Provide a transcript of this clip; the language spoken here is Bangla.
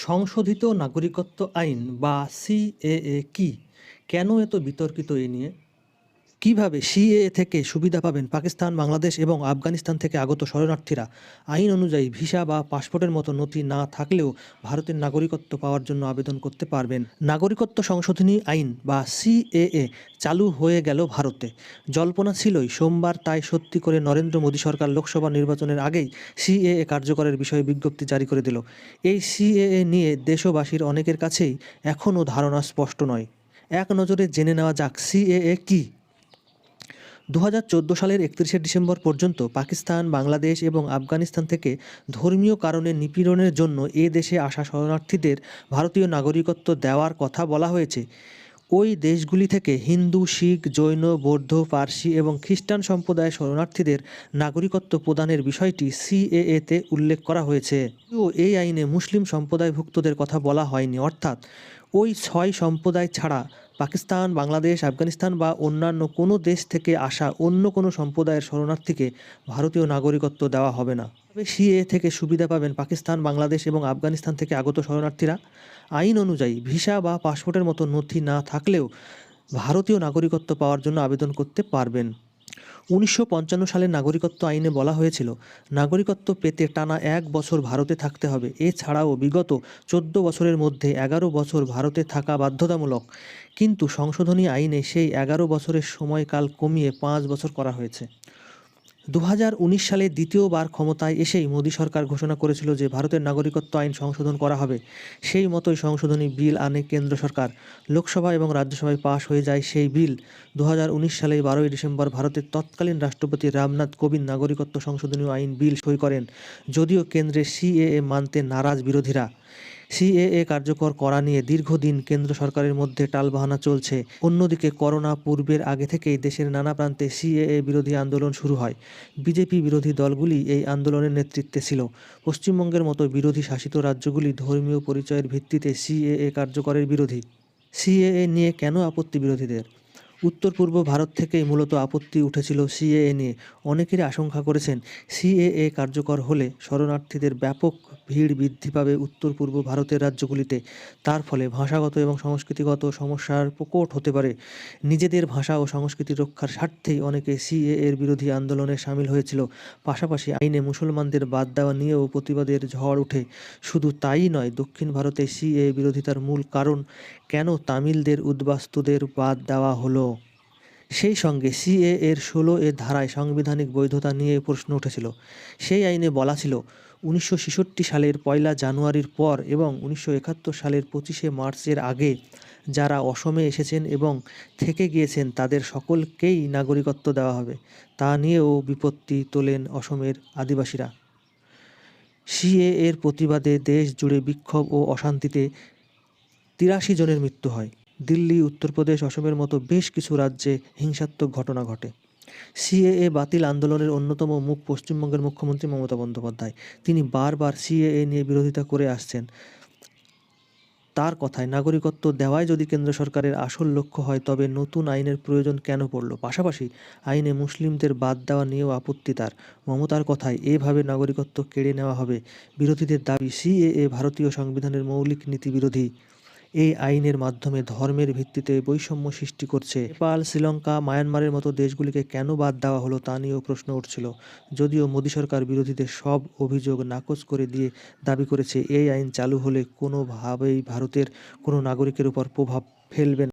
সংশোধিত নাগরিকত্ব আইন বা সিএএ কি? কেন এত বিতর্কিত এ নিয়ে? কীভাবে সিএএ থেকে সুবিধা পাবেন পাকিস্তান, বাংলাদেশ এবং আফগানিস্তান থেকে আগত শরণার্থীরা? আইন অনুযায়ী ভিসা বা পাসপোর্টের মতো নথি না থাকলেও ভারতের নাগরিকত্ব পাওয়ার জন্য আবেদন করতে পারবেন। নাগরিকত্ব সংশোধনী আইন বা সিএএ চালু হয়ে গেল ভারতে। জল্পনা ছিলই সোমবার তাই সত্যি করে নরেন্দ্র মোদী সরকার লোকসভা নির্বাচনের আগেই সিএএ কার্যকরের বিষয়ে বিজ্ঞপ্তি জারি করে দিল। এই সিএএ নিয়ে দেশবাসীর অনেকের কাছেই এখনও ধারণা স্পষ্ট নয়। এক নজরে জেনে নেওয়া যাক সিএএ কী। দু হাজার চোদ্দ সালের একত্রিশে ডিসেম্বর পর্যন্ত পাকিস্তান, বাংলাদেশ এবং আফগানিস্তান থেকে ধর্মীয় কারণে নিপীড়নের জন্য এ দেশে আসা শরণার্থীদের ভারতীয় নাগরিকত্ব দেওয়ার কথা বলা হয়েছে। ওই দেশগুলি থেকে হিন্দু, শিখ, জৈন, বৌদ্ধ, পার্সি এবং খ্রিস্টান সম্প্রদায়ের শরণার্থীদের নাগরিকত্ব প্রদানের বিষয়টি সিএএতে উল্লেখ করা হয়েছে। এই আইনে মুসলিম সম্প্রদায়ভুক্তদের কথা বলা হয়নি, অর্থাৎ ওই ছয় সম্প্রদায় ছাড়া পাকিস্তান, বাংলাদেশ, আফগানিস্তান বা অন্যান্য কোনো দেশ থেকে আসা অন্য কোনো সম্প্রদায়ের শরণার্থীকে ভারতীয় নাগরিকত্ব দেওয়া হবে না। তবে সিএ থেকে সুবিধা পাবেন পাকিস্তান, বাংলাদেশ এবং আফগানিস্তান থেকে আগত শরণার্থীরা। আইন অনুযায়ী ভিসা বা পাসপোর্টের মতো নথি না থাকলেও ভারতীয় নাগরিকত্ব পাওয়ার জন্য আবেদন করতে পারবেন। উনিশশো পঞ্চান্ন সালের নাগরিকত্ব আইনে বলা হয়েছিল, নাগরিকত্ব পেতে টানা এক বছর ভারতে থাকতে হবে। এছাড়াও বিগত চোদ্দ বছরের মধ্যে এগারো বছর ভারতে থাকা বাধ্যতামূলক। কিন্তু সংশোধনী আইনে সেই এগারো বছরের সময়কাল কমিয়ে পাঁচ বছর করা হয়েছে। দু হাজার উনিশ সালে দ্বিতীয়বার ক্ষমতায় এসেই মোদী সরকার ঘোষণা করেছিল যে ভারতের নাগরিকত্ব আইন সংশোধন করা হবে। সেই মতোই সংশোধনী বিল আনে কেন্দ্র সরকার। লোকসভা এবং রাজ্যসভায় পাশ হয়ে যায় সেই বিল। দু সালে বারোই ডিসেম্বর ভারতের তৎকালীন রাষ্ট্রপতি রামনাথ কোবিন্দ নাগরিকত্ব সংশোধনী আইন বিল সই করেন, যদিও কেন্দ্রের সিএএ মানতে নারাজ বিরোধীরা। সিএএ কার্যকর করা নিয়ে দীর্ঘদিন কেন্দ্র সরকারের মধ্যে টালবাহানা চলছে। অন্যদিকে করোনা পূর্বের আগে থেকেই দেশের নানা প্রান্তে সিএএ বিরোধী আন্দোলন শুরু হয়। বিজেপি বিরোধী দলগুলি এই আন্দোলনের নেতৃত্বে ছিল। পশ্চিমবঙ্গের মতো বিরোধী শাসিত রাজ্যগুলি ধর্মীয় পরিচয়ের ভিত্তিতে সিএএ কার্যকরের বিরোধী। সিএএ নিয়ে কেন আপত্তি বিরোধীদের? উত্তর পূর্ব ভারত থেকেই মূলত আপত্তি উঠেছিল সিএএ নিয়ে। অনেকেরই আশঙ্কা করেছেন সিএএ কার্যকর হলে শরণার্থীদের ব্যাপক ভিড় বৃদ্ধি পাবে উত্তর পূর্ব ভারতের রাজ্যগুলিতে। তার ফলে ভাষাগত এবং সংস্কৃতিগত সমস্যার প্রকট হতে পারে। নিজেদের ভাষা ও সংস্কৃতি রক্ষার স্বার্থেই অনেকে সিএ এর বিরোধী আন্দোলনে সামিল হয়েছিল। পাশাপাশি আইনে মুসলমানদের বাদ দেওয়া নিয়েও প্রতিবাদের ঝড় ওঠে। শুধু তাই নয়, দক্ষিণ ভারতে সিএ বিরোধিতার মূল কারণ কেন তামিলদের উদ্বাস্তুদের বাদ দেওয়া হলো? সেই সঙ্গে সিএ এর ষোলো এর ধারায় সাংবিধানিক বৈধতা নিয়ে প্রশ্ন উঠেছিল। সেই আইনে বলা ছিল, উনিশশো ছেষট্টি সালের পয়লা জানুয়ারির পর এবং উনিশশো একাত্তর সালের পঁচিশে মার্চের আগে যারা অসমে এসেছেন এবং থেকে গিয়েছেন, তাদের সকলকেই নাগরিকত্ব দেওয়া হবে। তা নিয়েও বিপত্তি তোলেন অসমের আদিবাসীরা। সিএ এর প্রতিবাদে দেশ জুড়ে বিক্ষোভ ও অশান্তিতে তিরাশি জনের মৃত্যু হয়। দিল্লি উত্তরপ্রদেশ অসমের মতো বেশ কিছু রাজ্যে হিংসাত্মক ঘটনা ঘটে। সিএএ বাতিল আন্দোলনের অন্যতম মুখ পশ্চিমবঙ্গের মুখ্যমন্ত্রী মমতা বন্দ্যোপাধ্যায়। তিনি বারবার সিএএ নিয়ে বিরোধিতা করে আসছেন। তার কথায় নাগরিকত্ব দেওয়াই যদি কেন্দ্র সরকারের আসল লক্ষ্য হয়, তবে নতুন আইনের প্রয়োজন কেন পড়ল? পাশাপাশি আইনে মুসলিমদের বাদ দেওয়া নিয়েও আপত্তি তার। মমতার কথায় এভাবে নাগরিকত্ব কেড়ে নেওয়া হবে বিরোধীদের দাবি, সিএএ ভারতীয় সংবিধানের মৌলিক নীতি বিরোধী। এই আইনের মাধ্যমে ধর্মের ভিত্তিতে বৈষম্য সৃষ্টি করছে নেপাল, শ্রীলঙ্কা, মায়ানমারের মতো দেশগুলিকে কেন বাদ দেওয়া হলো তা নিয়েও প্রশ্ন উঠছিল। যদিও মোদী সরকার বিরোধীদের সব অভিযোগ নাকচ করে দিয়ে দাবি করেছে, এই আইন চালু হলে কোনোভাবেই ভারতের কোনো নাগরিকের উপর প্রভাব ফেলবে না।